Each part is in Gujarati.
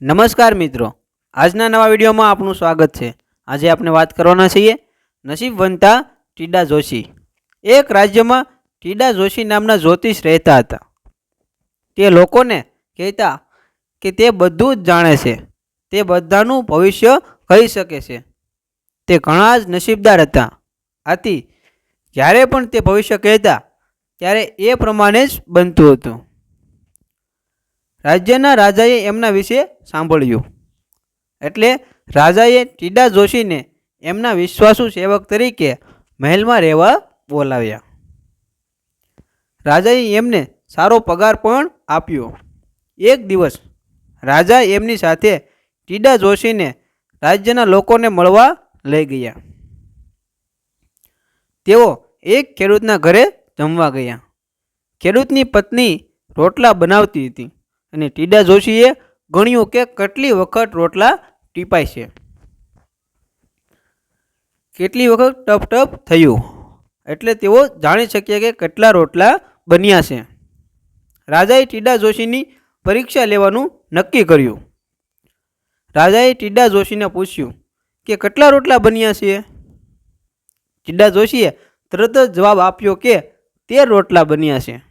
નમસ્કાર મિત્રો. આજના નવા વિડીયોમાં આપનું સ્વાગત છે. આજે આપણે વાત કરવાના છીએ નસીબવંતા ટીડા જોશી. એક રાજ્યમાં ટીડા જોશી નામના જ્યોતિષ રહેતા હતા. તે લોકોને કહેતા કે તે બધું જ જાણે છે. તે બધાનું ભવિષ્ય કહી શકે છે. તે ઘણા જ નસીબદાર હતા. આથી જ્યારે પણ તે ભવિષ્ય કહેતા, ત્યારે એ પ્રમાણે જ બનતું હતું. રાજ્યના રાજાએ એમના વિશે સાંભળ્યું. એટલે રાજાએ ટીડા જોશીને એમના વિશ્વાસુ સેવક તરીકે મહેલમાં રહેવા બોલાવ્યા. રાજાએ એમને સારો પગાર પણ આપ્યો. એક દિવસ રાજા એમની સાથે ટીડા જોશીને રાજ્યના લોકોને મળવા લઈ ગયા. તેઓ એક ખેડૂતના ઘરે જમવા ગયા. ખેડૂતની પત્ની રોટલા બનાવતી હતી. અને ટીડા જોશીએ ગણ્યું કે કેટલી વખત રોટલા ટીપાય છે. કેટલી વખત ટપ ટપ થયું? એટલે તેઓ જાણી શક્યા કે કેટલા રોટલા બન્યા છે. રાજાએ ટીડા જોશીની પરીક્ષા લેવાનું નક્કી કર્યું. રાજાએ ટીડા જોશીને પૂછ્યું કે કેટલા રોટલા બન્યા છે? ટીડા જોશીએ તરત જ જવાબ આપ્યો કે તેર રોટલા બન્યા છે.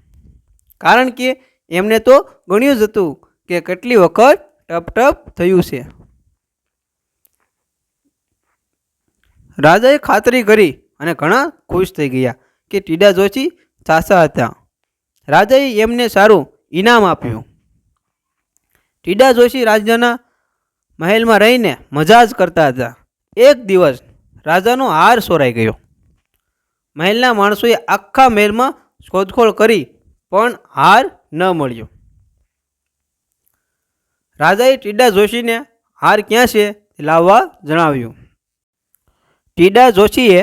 કારણ કે એમને તો ગણ્યું જ હતું કે કેટલી વખત ટપ ટપ થયું છે. રાજાએ ખાતરી કરી અને ઘણા ખુશ થઈ ગયા કે ટીડા જોશી સાસા હતા. રાજાએ એમને સારું ઇનામ આપ્યું. ટીડા જોશી રાજાના મહેલમાં રહીને મજા જ કરતા હતા. એક દિવસ રાજાનો હાર સોરાઈ ગયો. મહેલના માણસોએ આખા મહેલમાં શોધખોળ કરી પણ હાર ન મળ્યો. રાજાએ ટીડા જોશીને હાર ક્યાં છે લાવવા જણાવ્યું. ટીડા જોશીએ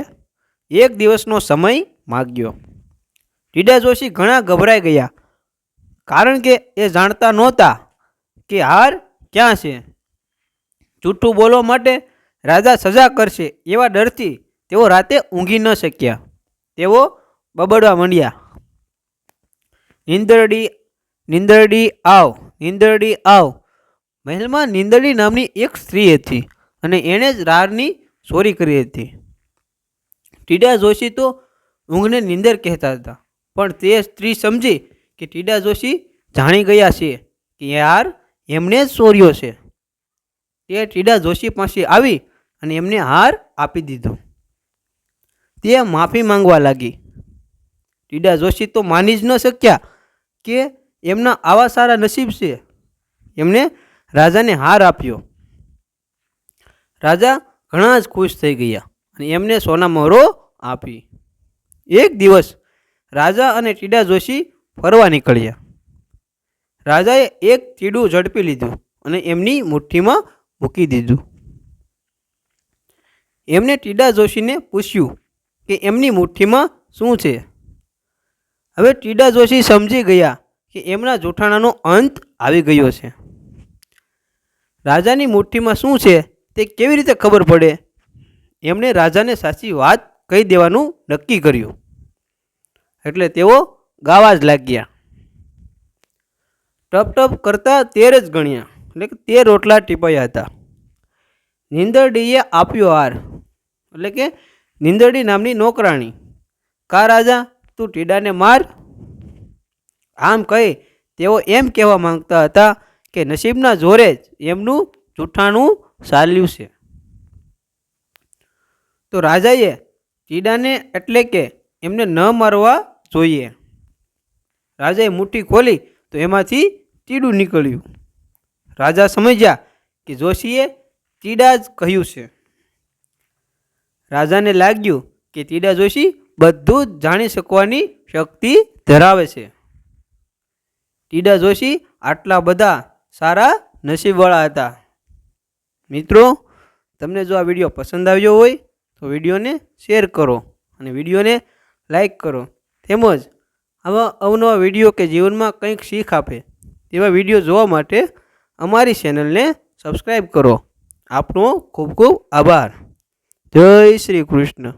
એક દિવસનો સમય માગ્યો. ટીડા જોશી ઘણા ગભરાઈ ગયા, કારણ કે એ જાણતા નહોતા કે હાર ક્યાં છે. જૂઠું બોલવા માટે રાજા સજા કરશે એવા ડરથી તેઓ રાતે ઊંઘી ન શક્યા. તેઓ બબડવા માંડ્યા. નિંદરડી નિંદરડી આવ નિંદરડી આવ. મહેલમાં નિંદરડી નામની એક સ્ત્રી હતી અને એણે જ રારની ચોરી કરી હતી. ટીડા જોશી તો ઊંઘને નિંદર કહેતા હતા, પણ તે સ્ત્રી સમજી કે ટીડા જોશી જાણી ગયા છે કે યાર એમને જ ચોર્યો છે. તે ટીડા જોશી પાસે આવી અને એમને હાર આપી દીધો. તે માફી માંગવા લાગી. ટીડા જોશી તો માની જ ન શક્યા કે એમના આવા સારા નસીબ છે. એમને રાજાને હાર આપ્યો. રાજા ઘણા જ ખુશ થઈ ગયા અને એમને સોના મોહરો આપી. એક દિવસ રાજા અને ટીડા જોશી ફરવા નીકળ્યા. રાજાએ એક તીડું ઝડપી લીધું અને એમની મુઠ્ઠીમાં મૂકી દીધું. એમને ટીડા જોશીને પૂછ્યું કે એમની મુઠ્ઠીમાં શું છે? હવે ટીડા જોશી સમજી ગયા કે એમના જૂઠાણાનો અંત આવી ગયો છે. રાજાની મુઠ્ઠીમાં શું છે તે કેવી રીતે ખબર પડે? એમણે રાજાને સાચી વાત કહી દેવાનું નક્કી કર્યું. એટલે તેઓ ગાવા જ લાગ્યા. ટપ ટપ કરતા તેર જ ગણ્યા, એટલે કે તેર રોટલા ટીપાયા હતા. નિંદરડીએ આપ્યો હાર, એટલે કે નિંદરડી નામની નોકરાણી. કા રાજા, તું ટીડાને માર? આમ કહી તેઓ એમ કહેવા માંગતા હતા કે નસીબના જોરે જ એમનું જૂઠાણું ચાલ્યું છે. તો રાજાએ ચીડાને એટલે કે એમને ન મારવા જોઈએ. રાજાએ મુઠ્ઠી ખોલી તો એમાંથી ચીડું નીકળ્યું. રાજા સમજ્યા કે જોશીએ ચીડા જ કહ્યું છે. રાજાને લાગ્યું કે ટીડા જોશી બધું જ જાણી શકવાની શક્તિ ધરાવે છે. ટીડા જોશી આટલા બધા સારા નસીબવાળા હતા. મિત્રો, તમને જો આ વીડિયો પસંદ આવ્યો હોય, તો વિડીયોને શેર કરો અને વિડીયોને લાઈક કરો. તેમજ, આવા અવનવા વીડિયો કે જીવનમાં કંઈક શીખ આપે, તેવા વીડિયો જોવા માટે અમારી ચેનલને સબસ્ક્રાઈબ કરો. આપનો ખૂબ ખૂબ આભાર. જય શ્રી કૃષ્ણ.